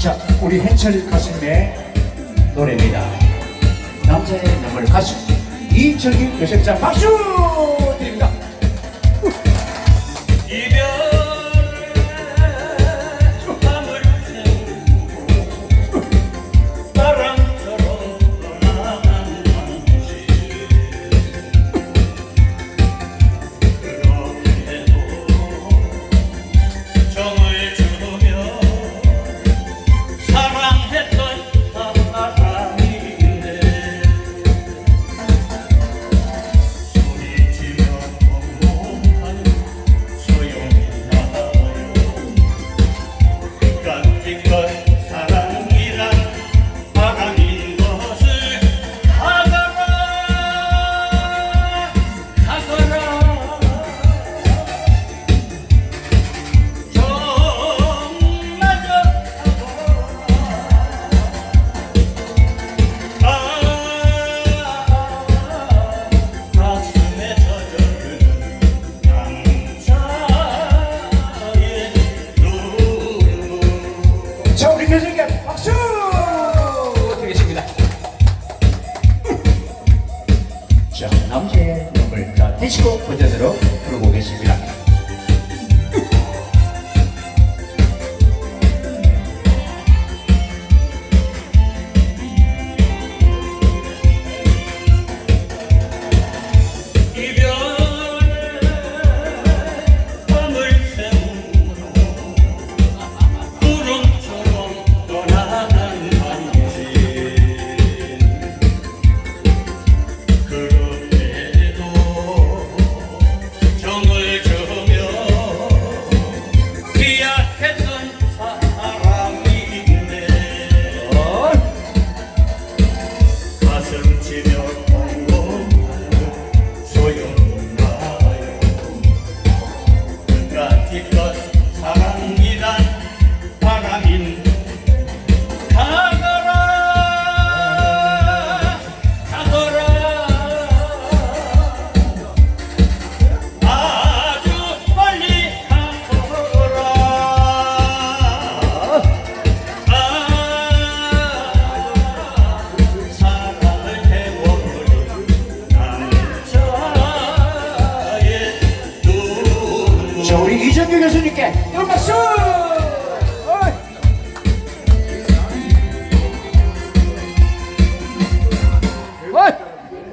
자, 우리 해철 가수님의 노래입니다. 남자의 눈물 가수 이철기 교생자 박수! 자 우리 교수님께 박수! 드리겠습니다. 자 남자의 눈물 다 대시고 버전으로 부르고 계십니다. 자, 우리 이정규 교수님께 열 박수!